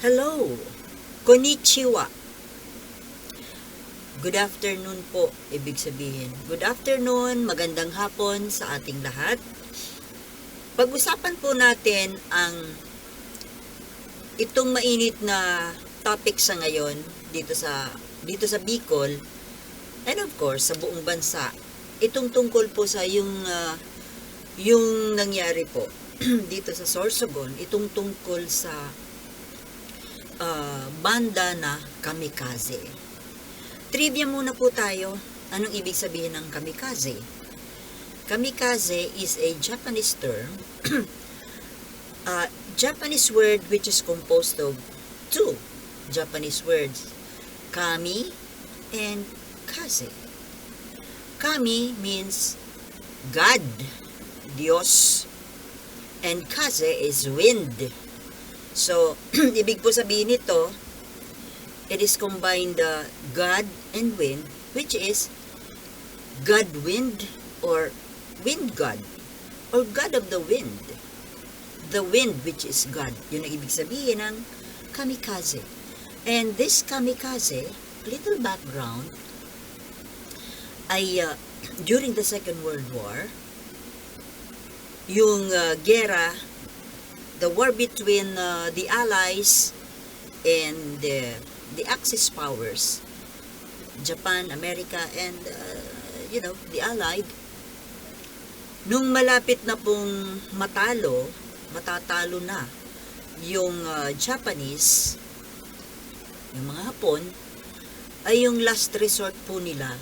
Hello! Konnichiwa! Good afternoon po, ibig sabihin. Good afternoon, magandang hapon sa ating lahat. Pag-usapan po natin ang itong mainit na topic sa ngayon dito sa dito sa Bicol and of course sa buong bansa. Itong tungkol po sa yung ah, yung nangyari po dito sa Sorsogon, itong tungkol sa ah, banda na kamikaze. Trivia muna po tayo. Anong ibig sabihin ng kamikaze? Kamikaze is a Japanese term, a Japanese word which is composed of two Japanese words, kami and kaze. Kami means God, Dios, and kaze is wind. So, ibig po sabihin nito, it is combined uh, God and wind, which is God wind or wind God or God of the wind. The wind which is God. Yun ang ibig sabihin ng kamikaze. And this kamikaze, little background, ay uh, during the Second World War, yung uh, gera, the war between uh, the Allies and the the Axis powers, Japan, America, and uh, you know, the Allied, nung malapit na pong matalo, matatalo na yung uh, Japanese, yung mga Hapon, ay yung last resort po nila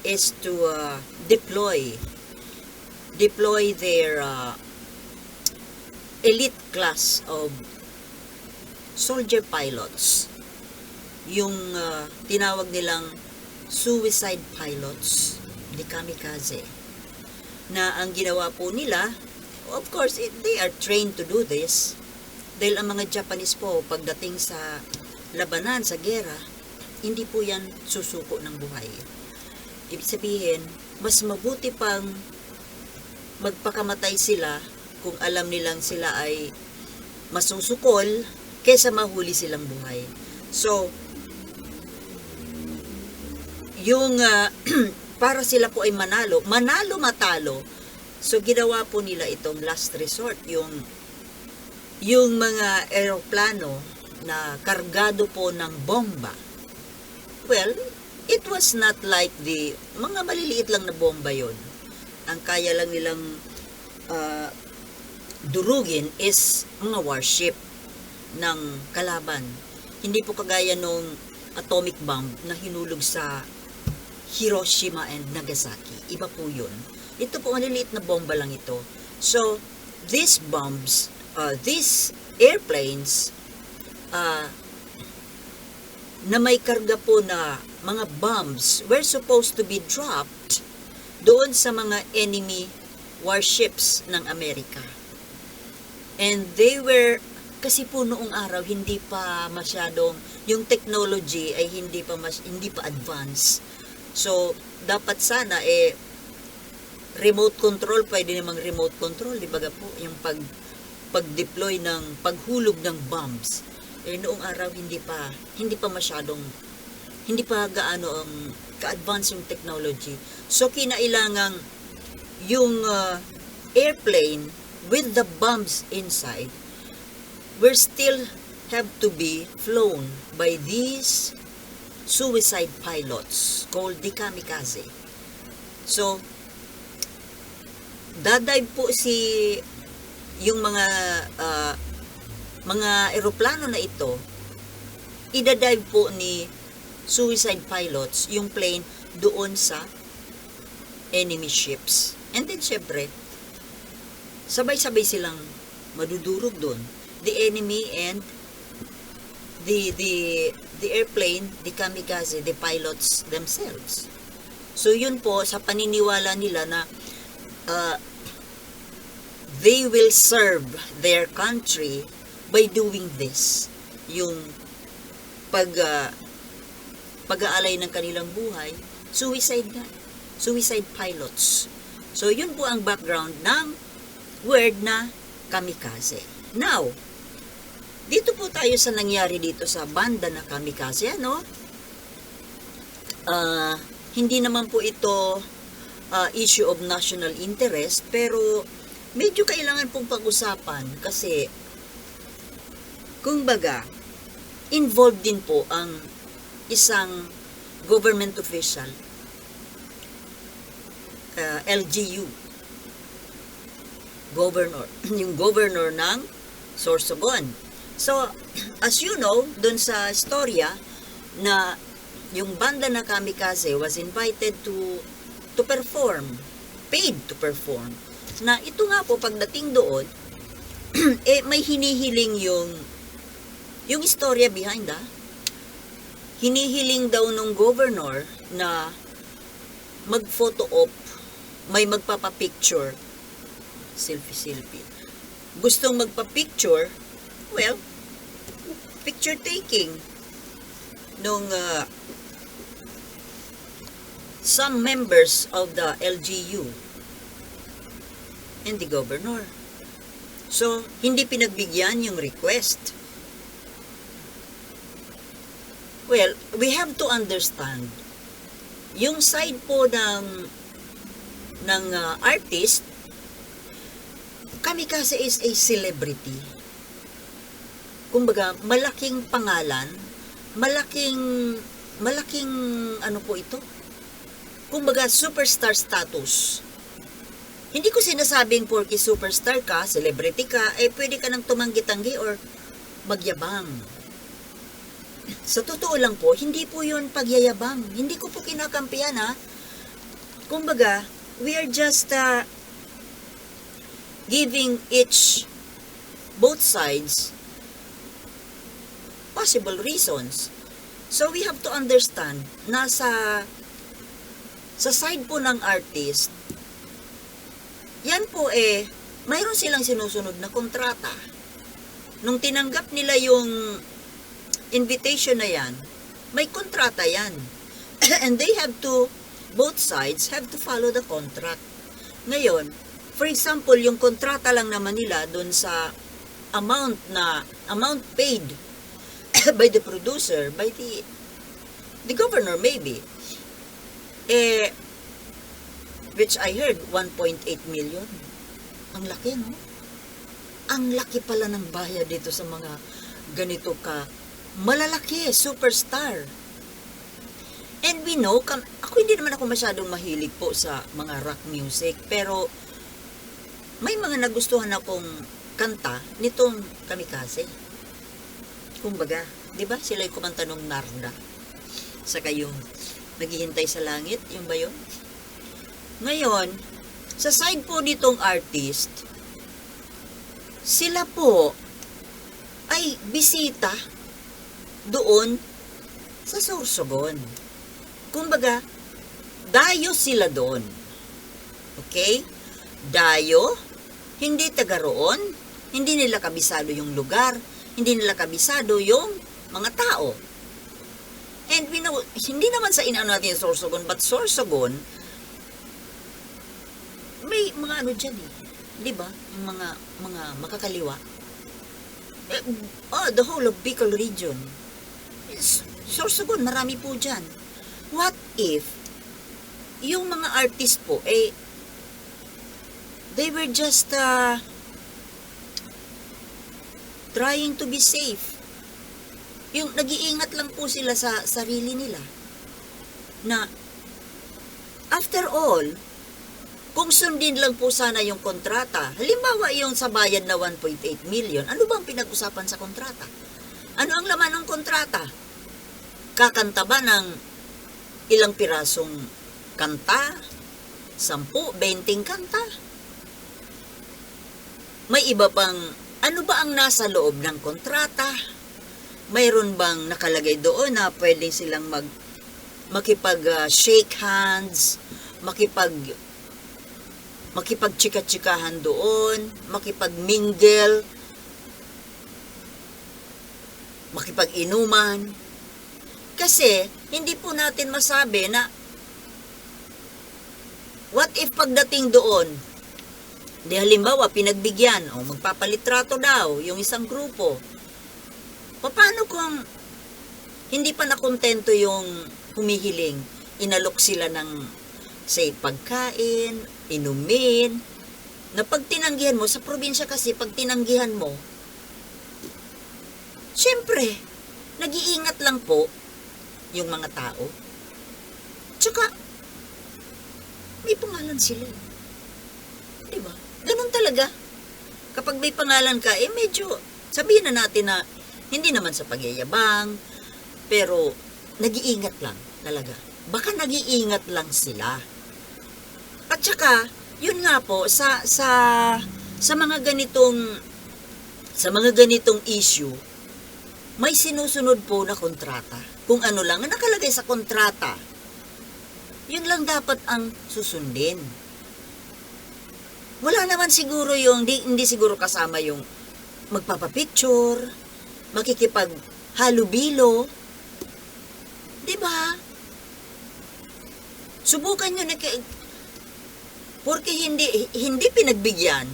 is to uh, deploy deploy their uh, elite class of soldier pilots. Yung uh, tinawag nilang suicide pilots di kamikaze na ang ginawa po nila of course it, they are trained to do this. Dahil ang mga Japanese po pagdating sa labanan sa gera hindi po yan susuko ng buhay. Ibig sabihin mas mabuti pang magpakamatay sila kung alam nilang sila ay masusukol kesa mahuli silang buhay. So, yung ah, para sila po ay manalo, manalo matalo. So ginawa po nila itong last resort, yung yung mga eroplano na kargado po ng bomba. Well, it was not like the mga maliliit lang na bomba yon. Ang kaya lang nilang ah, durugin is mga warship ng kalaban. Hindi po kagaya nung atomic bomb na hinulog sa Hiroshima and Nagasaki. Iba po yun. Ito po, maliliit na bomba lang ito. So, these bombs, uh, these airplanes, uh, na may karga po na mga bombs were supposed to be dropped doon sa mga enemy warships ng Amerika. And they were, kasi po noong araw, hindi pa masyadong, yung technology ay hindi pa, mas, hindi pa advanced. So, dapat sana, eh, remote control, pwede namang remote control, di ba po, yung pag, pag-deploy ng, paghulog ng bombs. Eh, noong araw, hindi pa, hindi pa masyadong, hindi pa gaano ang ka-advance yung technology. So, kinailangang yung uh, airplane with the bombs inside will still have to be flown by these suicide pilots called the kamikaze. So, dadive po si yung mga uh, mga eroplano na ito idadive po ni suicide pilots yung plane doon sa enemy ships. And then, syempre, sabay-sabay silang madudurog doon. The enemy and the the the airplane, the kamikaze, the pilots themselves. So yun po sa paniniwala nila na uh, they will serve their country by doing this. Yung pag uh, pag-aalay ng kanilang buhay, suicide nga. Suicide pilots. So yun po ang background ng word na kamikaze. Now, dito po tayo sa nangyari dito sa banda na kamikaze, ano? Ah, hindi naman po ito ah, issue of national interest, pero medyo kailangan pong pag-usapan kasi kung baga, involved din po ang isang government official, ah, LGU, governor, yung governor ng Sorsogon. So, as you know, dun sa storya na yung banda na kamikaze was invited to to perform, paid to perform. Na ito nga po pagdating doon, eh may hinihiling yung yung istorya behind ah. Hinihiling daw nung governor na mag-photo op, may magpapapicture, selfie-selfie. Gustong magpa-picture, well, picture taking nung uh, some members of the LGU and the governor. So, hindi pinagbigyan yung request. Well, we have to understand yung side po ng ng uh, artist Kamikaze is a celebrity. Kumbaga, malaking pangalan, malaking malaking ano po ito? Kumbaga, superstar status. Hindi ko sinasabing porky superstar ka, celebrity ka, eh pwede ka nang tumanggi-tanggi or magyabang. Sa totoo lang po, hindi po yun pagyayabang. Hindi ko po kinakampiyan ha. Kumbaga, we are just uh, giving each both sides possible reasons. So we have to understand na sa sa side po ng artist, yan po eh, mayroon silang sinusunod na kontrata. Nung tinanggap nila yung invitation na yan, may kontrata yan. And they have to, both sides have to follow the contract. Ngayon, for example, yung kontrata lang naman nila doon sa amount na, amount paid by the producer, by the, the governor maybe, eh, which I heard, 1.8 million. Ang laki, no? Ang laki pala ng bayad dito sa mga ganito ka malalaki, superstar. And we know, ako hindi naman ako masyadong mahilig po sa mga rock music, pero may mga nagustuhan akong kanta nitong kamikaze. Kumbaga, di ba sila yung kumanta nung Narda? Saka yung naghihintay sa langit, yung ba yun? Ngayon, sa side po nitong artist, sila po ay bisita doon sa Sorsogon. Kumbaga, dayo sila doon. Okay? Dayo, hindi taga roon, hindi nila kabisado yung lugar, hindi nila kabisado yung mga tao. And we know, hindi naman sa inaano natin yung Sorsogon, but Sorsogon, may mga ano dyan eh. Di ba? Yung mga, mga makakaliwa. Eh, oh, the whole of Bicol region. Sorsogon, marami po dyan. What if, yung mga artist po, eh, they were just uh, trying to be safe. Yung nag-iingat lang po sila sa sarili nila. Na, after all, kung sundin lang po sana yung kontrata, halimbawa yung sa bayad na 1.8 million, ano bang pinag-usapan sa kontrata? Ano ang laman ng kontrata? Kakanta ba ng ilang pirasong kanta? Sampu, 20 kanta? May iba pang, ano ba ang nasa loob ng kontrata? Mayroon bang nakalagay doon na pwede silang mag makipag uh, shake hands, makipag makipagchika-chikahan doon, makipag-mingle, makipag-inuman. Kasi, hindi po natin masabi na what if pagdating doon, di halimbawa, pinagbigyan, o magpapalitrato daw yung isang grupo, Paano kung hindi pa nakontento yung humihiling, inalok sila ng say pagkain, inumin, na pag tinanggihan mo, sa probinsya kasi, pag tinanggihan mo, syempre, nag-iingat lang po yung mga tao. Tsaka, may pangalan sila. eh. Ganun talaga. Kapag may pangalan ka, eh medyo, sabihin na natin na, hindi naman sa pagyayabang, pero nag-iingat lang talaga. Baka nag-iingat lang sila. At saka, yun nga po, sa, sa, sa mga ganitong, sa mga ganitong issue, may sinusunod po na kontrata. Kung ano lang ang nakalagay sa kontrata, yun lang dapat ang susundin. Wala naman siguro yung, di, hindi siguro kasama yung magpapapicture, makikipag halubilo. Di ba? Subukan nyo na kay, porque hindi, hindi pinagbigyan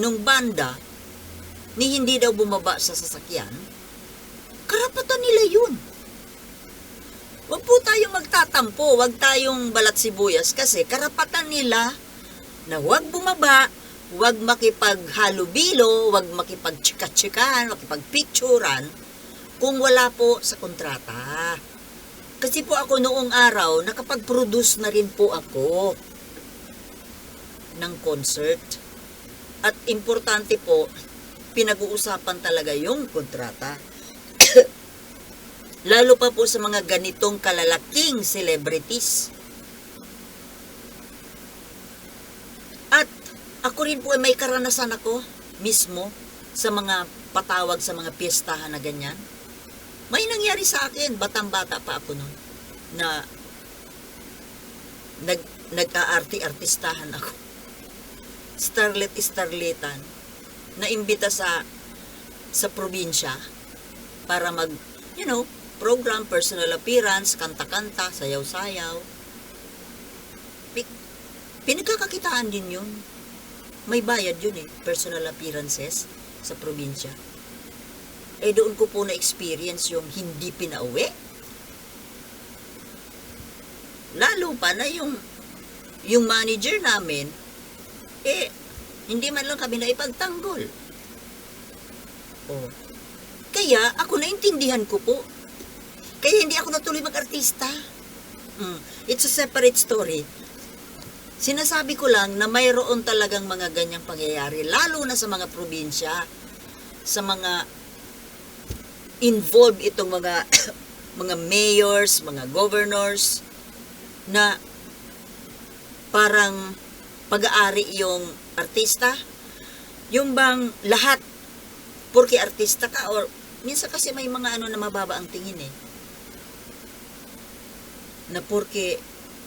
nung banda ni hindi daw bumaba sa sasakyan, karapatan nila yun. Huwag po tayong magtatampo, huwag tayong balat sibuyas kasi karapatan nila na huwag bumaba, huwag makipaghalubilo, huwag makipagtsika-tsikan, makipagpicturan kung wala po sa kontrata. Kasi po ako noong araw, nakapag-produce na rin po ako ng concert. At importante po, pinag-uusapan talaga yung kontrata. Lalo pa po sa mga ganitong kalalaking celebrities. At ako rin po ay may karanasan ako mismo sa mga patawag sa mga piyestahan na ganyan. May nangyari sa akin, batang-bata pa ako noon, na nag, nag-aarti-artistahan ako. Starlet-starletan, na imbita sa sa probinsya para mag, you know, program, personal appearance, kanta-kanta, sayaw-sayaw. Pi- Pinagkakakitaan din yun. May bayad yun eh, personal appearances sa probinsya. Eh doon ko po na-experience yung hindi pinauwi. Lalo pa na yung yung manager namin, eh, hindi man lang kami na ipagtanggol. Oh. Kaya, ako naintindihan ko po. Kaya hindi ako natuloy mag-artista. Mm, It's a separate story. Sinasabi ko lang na mayroon talagang mga ganyang pangyayari, lalo na sa mga probinsya, sa mga involved itong mga mga mayors, mga governors na parang pag-aari yung artista. Yung bang lahat porque artista ka or minsan kasi may mga ano na mababa ang tingin eh. Na porque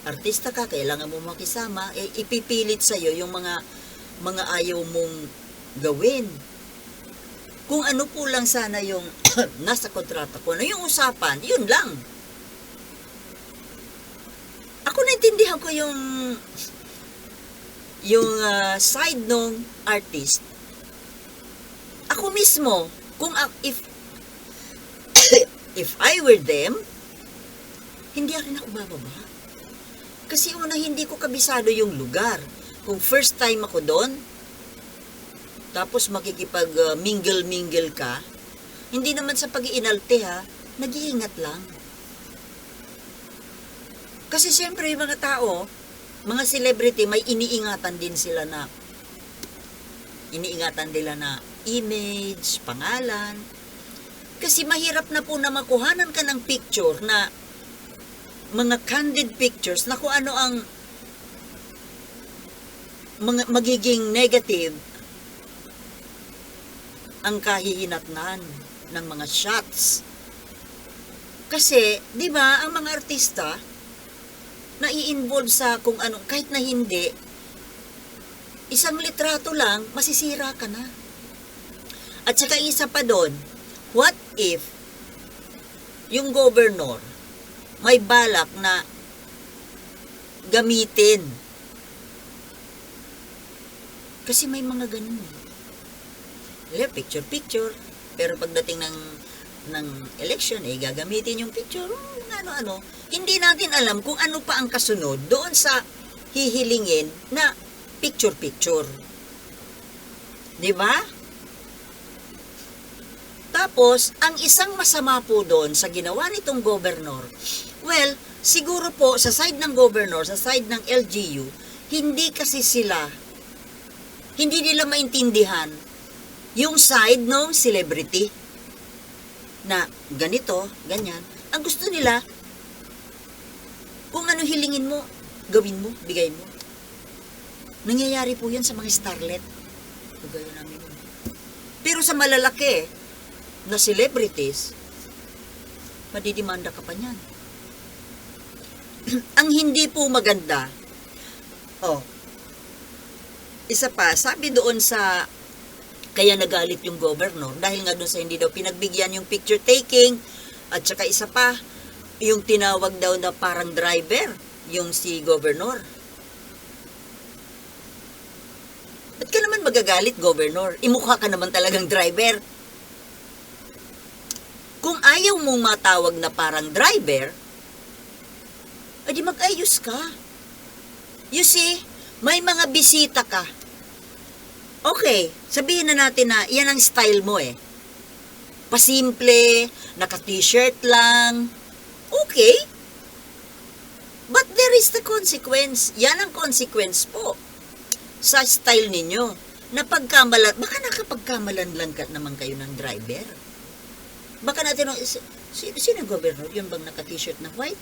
artista ka, kailangan mo makisama, eh, ipipilit sa'yo yung mga mga ayaw mong gawin. Kung ano po lang sana yung nasa kontrata ko, ano yung usapan, yun lang. Ako naintindihan ko yung yung ah, side ng artist. Ako mismo, kung a- if if I were them, hindi rin ako bababa. Kasi una, hindi ko kabisado yung lugar. Kung first time ako doon, tapos makikipag uh, mingle-mingle ka, hindi naman sa pag-iinalte ha, nag-iingat lang. Kasi siyempre yung mga tao, mga celebrity, may iniingatan din sila na iniingatan nila na image, pangalan. Kasi mahirap na po na makuhanan ka ng picture na mga candid pictures na kung ano ang mga, magiging negative ang kahihinatnan ng mga shots. Kasi, di ba, ang mga artista, nai-involve sa kung anong, kahit na hindi, isang litrato lang, masisira ka na. At saka isa pa doon, what if yung governor may balak na gamitin? Kasi may mga ganun eh. Yeah, picture-picture. Pero pagdating ng ng election, eh, gagamitin yung picture, oh, ano-ano. Hindi natin alam kung ano pa ang kasunod doon sa hihilingin na picture-picture. Di ba? Tapos, ang isang masama po doon sa ginawa nitong governor, well, siguro po sa side ng governor, sa side ng LGU, hindi kasi sila, hindi nila maintindihan yung side ng celebrity na ganito, ganyan. Ang gusto nila, kung ano hilingin mo, gawin mo, bigay mo. Nangyayari po yan sa mga starlet. Kagaya namin. Pero sa malalaki na celebrities, madidimanda ka pa niyan. Ang hindi po maganda, oh, isa pa, sabi doon sa kaya nagalit yung governor dahil nga doon sa hindi daw pinagbigyan yung picture taking at saka isa pa yung tinawag daw na parang driver yung si governor. Ba't ka naman magagalit, governor? Imukha ka naman talagang driver. Kung ayaw mong matawag na parang driver, edi mag-ayos ka. You see, may mga bisita ka. Okay, sabihin na natin na yan ang style mo eh. Pasimple, naka-t-shirt lang. Okay. But there is the consequence. Yan ang consequence po sa style ninyo. Na pagkamalan, baka nakapagkamalan lang ka naman kayo ng driver. Baka natin, si, si, sino ang governor? Yung bang naka-t-shirt na white?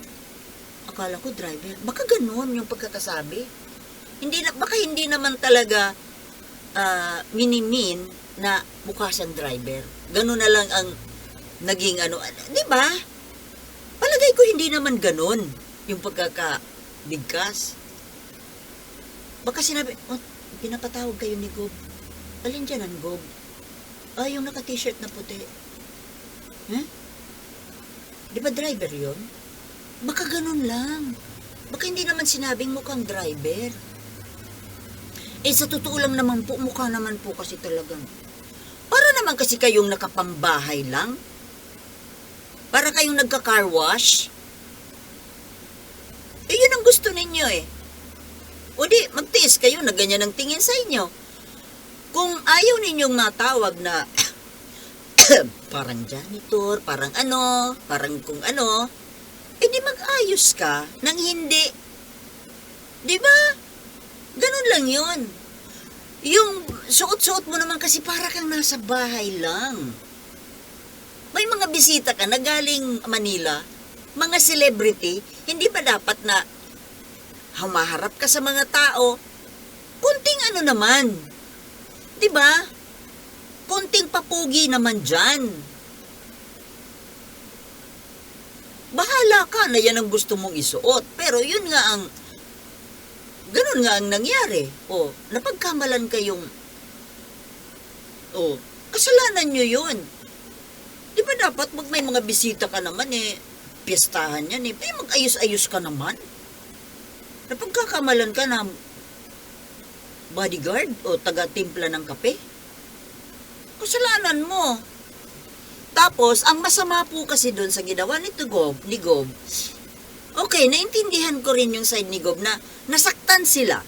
Akala ko driver. Baka ganun yung pagkakasabi. Hindi na, baka hindi naman talaga ah, minimin na mukha siyang driver. Ganun na lang ang naging ano. Di ba? Palagay ko hindi naman ganun yung pagkakabigkas. Baka sinabi, oh, pinapatawag kayo ni Gob. Alin dyan ang Gob? Ah, yung naka-t-shirt na puti. Eh? Di ba driver yon? Baka ganun lang. Baka hindi naman sinabing mukhang driver. Eh, sa totoo lang naman po, mukha naman po kasi talagang. Para naman kasi kayong nakapambahay lang. Para kayong nagka-car wash. Eh, yun ang gusto ninyo eh. O di, magtiis kayo na ganyan ang tingin sa inyo. Kung ayaw ninyong matawag na parang janitor, parang ano, parang kung ano, eh di mag-ayos ka nang hindi. Di ba? Ganun lang yun. Yung suot-suot mo naman kasi para kang nasa bahay lang. May mga bisita ka na galing Manila, mga celebrity, hindi ba dapat na humaharap ka sa mga tao? Kunting ano naman. 'Di ba? Kunting papugi naman dyan. Bahala ka na yan ang gusto mong isuot. Pero yun nga ang, ganun nga ang nangyari. O, napagkamalan kayong, o, kasalanan nyo yun. Di ba dapat mag may mga bisita ka naman eh, piyestahan yan eh, eh mag-ayos-ayos ka naman. Napagkakamalan ka na bodyguard o taga-timpla ng kape. Kasalanan mo. Tapos, ang masama po kasi doon sa ginawa ni Gob, ni Gob, okay, naintindihan ko rin yung side ni Gob na nasaktan sila.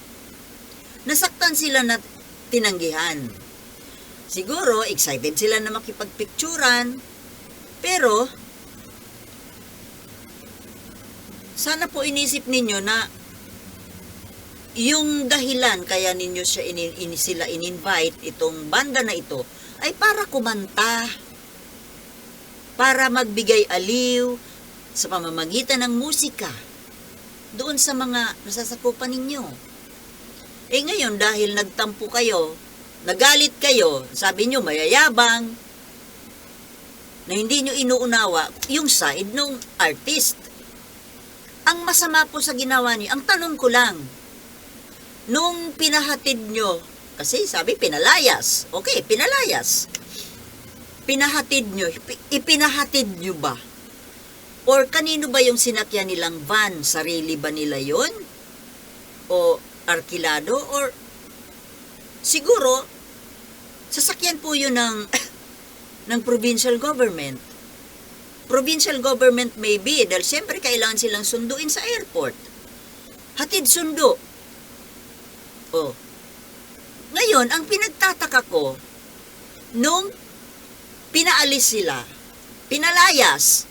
Nasaktan sila na tinanggihan. Siguro, excited sila na makipagpicturan, pero, sana po inisip ninyo na yung dahilan kaya ninyo siya ini, ini, sila in-invite itong banda na ito ay para kumanta para magbigay aliw sa pamamagitan ng musika doon sa mga nasasakupan ninyo. Eh ngayon dahil nagtampo kayo, nagalit kayo, sabi nyo mayayabang, na hindi nyo inuunawa yung side ng artist. Ang masama po sa ginawa niyo, ang tanong ko lang, nung pinahatid nyo, kasi sabi pinalayas, okay, pinalayas, pinahatid nyo, ipinahatid nyo ba? Or kanino ba yung sinakyan nilang van? Sarili ba nila yon? O arkilado? Or siguro, sasakyan po yun ng, ng provincial government. provincial government may be, dahil siyempre kailangan silang sunduin sa airport. Hatid sundo. Oh. Ngayon, ang pinagtataka ko, nung pinaalis sila, pinalayas,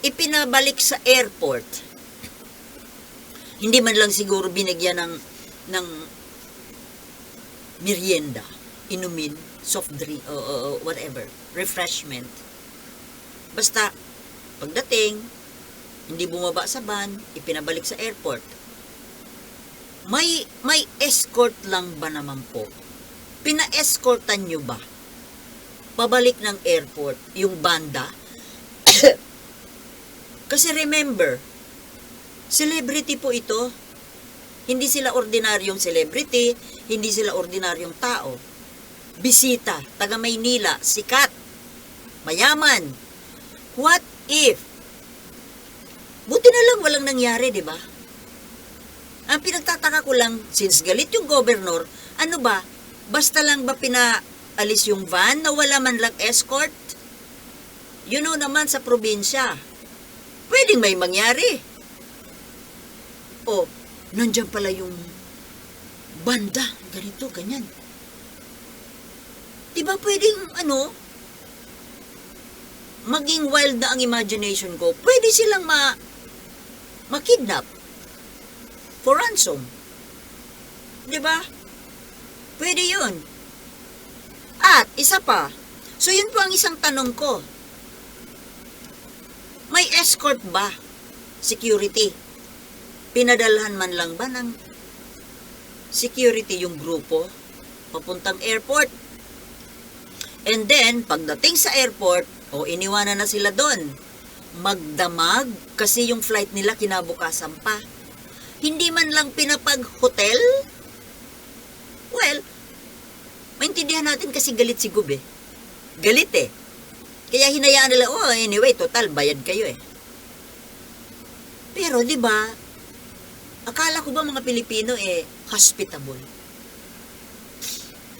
ipinabalik sa airport, hindi man lang siguro binigyan ng, ng merienda, inumin, soft drink, o- o whatever, refreshment. Basta, pagdating, hindi bumaba sa van, ipinabalik sa airport. May, may escort lang ba naman po? Pina-escortan nyo ba? Pabalik ng airport, yung banda? Kasi remember, celebrity po ito. Hindi sila ordinaryong celebrity, hindi sila ordinaryong tao. Bisita, taga Maynila, sikat, mayaman. What if? Buti na lang walang nangyari, di ba? Ang pinagtataka ko lang, since galit yung governor, ano ba, basta lang ba pinaalis yung van na wala man lang escort? You know naman sa probinsya, pwedeng may mangyari. O, nandyan pala yung banda, ganito, ganyan. Di ba pwedeng, ano, maging wild na ang imagination ko, pwede silang ma, makidnap for ransom. Di ba? Pwede yun. At, isa pa, so yun po ang isang tanong ko. May escort ba? Security. Pinadalhan man lang ba ng security yung grupo papuntang airport? And then, pagdating sa airport, o iniwanan na sila doon, magdamag kasi yung flight nila kinabukasan pa. Hindi man lang pinapag-hotel? Well, maintindihan natin kasi galit si Gub eh. Galit eh. Kaya hinayaan nila, oh anyway, total, bayad kayo eh. Pero di ba, akala ko ba mga Pilipino eh, hospitable?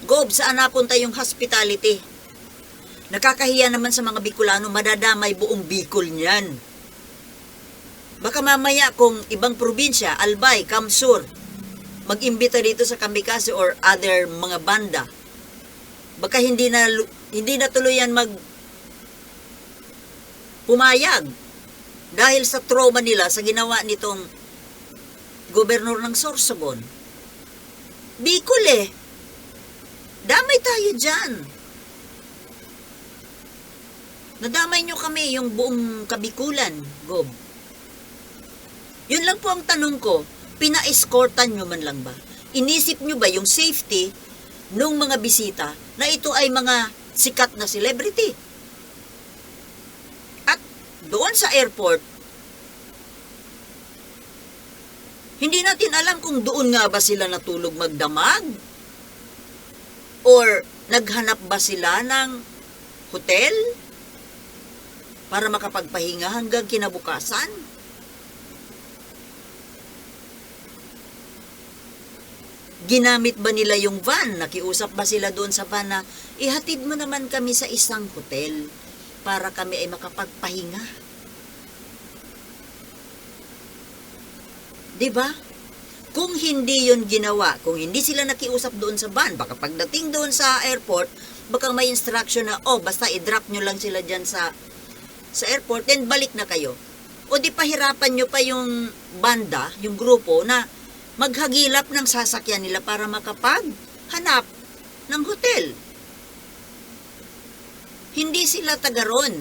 Gob, saan napunta yung hospitality? Nakakahiya naman sa mga Bicolano, madadamay buong Bicol niyan. Baka mamaya kung ibang probinsya, Albay, Kamsur, mag-imbita dito sa Kamikaze or other mga banda, baka hindi na hindi na tuluyan mag pumayag dahil sa trauma nila sa ginawa nitong gobernur ng Sorsogon. Bicol eh. Damay tayo dyan. Nadamay nyo kami yung buong kabikulan, Gob. Yun lang po ang tanong ko, pina-escortan nyo man lang ba? Inisip nyo ba yung safety nung mga bisita na ito ay mga sikat na celebrity? At doon sa airport, hindi natin alam kung doon nga ba sila natulog magdamag? Or naghanap ba sila ng hotel? Para makapagpahinga hanggang kinabukasan? Ginamit ba nila yung van? Nakiusap ba sila doon sa van na ihatid mo naman kami sa isang hotel para kami ay makapagpahinga? ba? Kung hindi yon ginawa, kung hindi sila nakiusap doon sa van, baka pagdating doon sa airport, baka may instruction na, oh, basta i-drop nyo lang sila dyan sa, sa airport, then balik na kayo. O di pahirapan nyo pa yung banda, yung grupo, na maghagilap ng sasakyan nila para makapaghanap ng hotel. Hindi sila taga ron.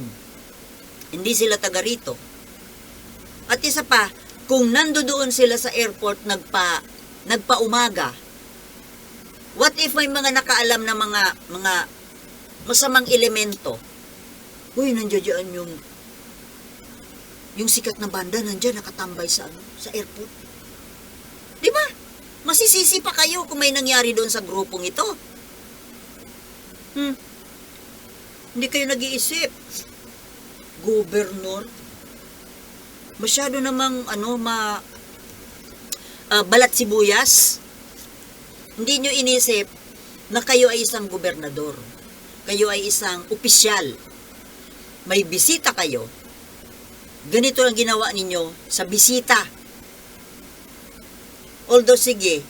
Hindi sila taga rito. At isa pa, kung nandoon sila sa airport nagpa nagpaumaga, what if may mga nakaalam na mga mga masamang elemento? Uy, nandiyan yung yung sikat na banda nandiyan nakatambay sa sa airport. Masisisi pa kayo kung may nangyari doon sa grupong ito. Hmm. Hindi kayo nag-iisip. Gobernur, masyado namang ano ma ah, balat sibuyas. Hindi nyo inisip na kayo ay isang gobernador. Kayo ay isang opisyal may bisita kayo, ganito ang ginawa ninyo sa bisita. Although, sige,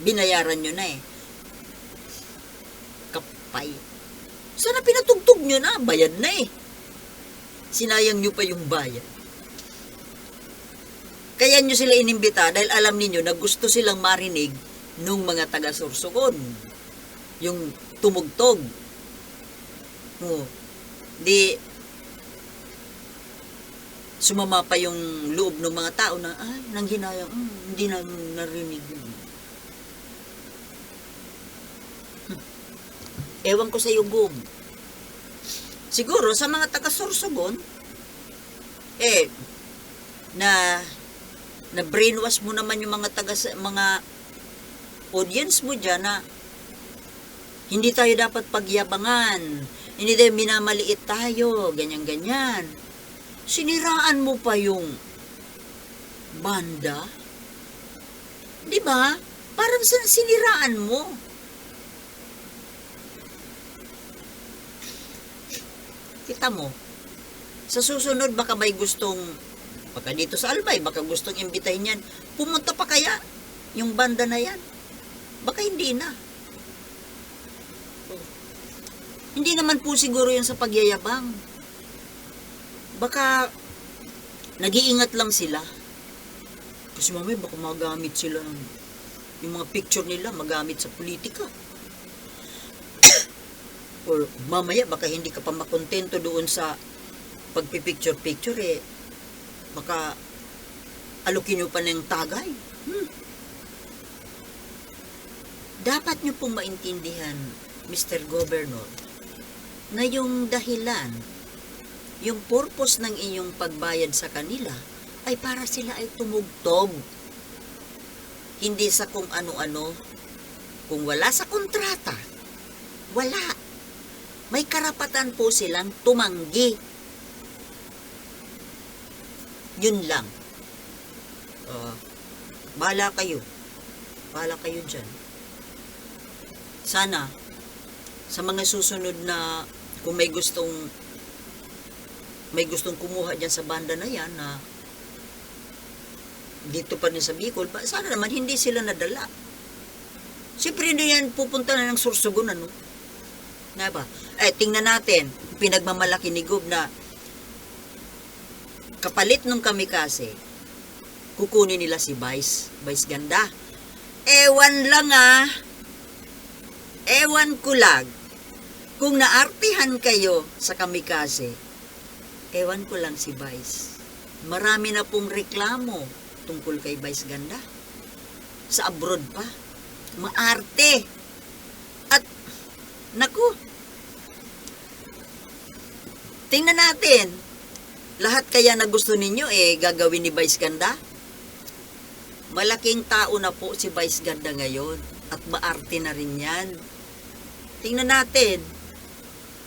binayaran nyo na eh. Kapay. Sana pinatugtog nyo na, bayad na eh. Sinayang nyo pa yung bayad. Kaya nyo sila inimbita dahil alam ninyo na gusto silang marinig nung mga taga-sursugon. Yung tumugtog. Oh. Di, sumama pa yung loob ng mga tao na, ay, nanghinayang, mm, hindi na narinig. Hmm. Ewan ko sa iyo, Gum. Siguro, sa mga taga-Sorsogon, eh, na, na brainwash mo naman yung mga taga, mga audience mo dyan na hindi tayo dapat pagyabangan, hindi tayo minamaliit tayo, ganyan-ganyan. Siniraan mo pa yung banda? Di ba? Parang sin- siniraan mo. Kita mo, sa susunod baka may gustong, baka dito sa Albay, baka gustong imbitahin yan, pumunta pa kaya yung banda na yan? Baka hindi na. Hindi naman po siguro yan sa pagyayabang. Baka nag-iingat lang sila. Kasi mamaya baka magamit sila ng- yung mga picture nila magamit sa politika. Or mamaya baka hindi ka pa makontento doon sa pagpipicture-picture eh. Baka alukin nyo pa ng tagay. Hmm. Dapat nyo pong maintindihan, Mr. Governor, na yung dahilan, yung purpose ng inyong pagbayad sa kanila ay para sila ay tumugtog. Hindi sa kung ano-ano. Kung wala sa kontrata, wala. May karapatan po silang tumanggi. Yun lang. Uh, bahala kayo. Bahala kayo dyan. Sana, sa mga susunod na kung may gustong may gustong kumuha dyan sa banda na yan na dito pa rin sa Bicol, sana naman hindi sila nadala. Siyempre hindi yan pupunta na ng sursugon, ano? Na ba? Eh, tingnan natin, pinagmamalaki ni Gob na kapalit nung kamikase, kukunin nila si Vice, Vice Ganda. Ewan lang ah, ewan ko lang, kung naartihan kayo sa kamikase, ewan ko lang si Vice. Marami na pong reklamo tungkol kay Vice Ganda. Sa abroad pa. Maarte. At, naku, tingnan natin. Lahat kaya na gusto ninyo, eh, gagawin ni Vice Ganda? Malaking tao na po si Vice Ganda ngayon. At maarte na rin yan. Tingnan natin.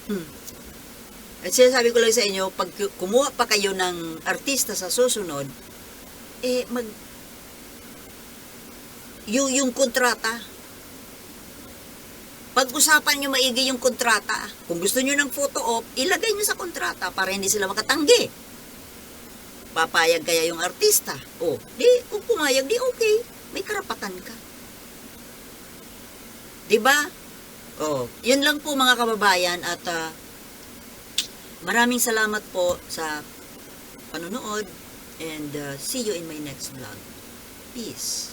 Hmm. At sinasabi ko lang sa inyo, pag ku- kumuha pa kayo ng artista sa susunod, eh, mag... Yung, yung kontrata, pag-usapan nyo maigi yung kontrata. Kung gusto nyo ng photo op, ilagay nyo sa kontrata para hindi sila makatanggi. Papayag kaya yung artista. O, di, kung pumayag, di okay. May karapatan ka. Di ba? Oh, yun lang po mga kababayan at ah, maraming salamat po sa panonood and uh, see you in my next vlog. Peace.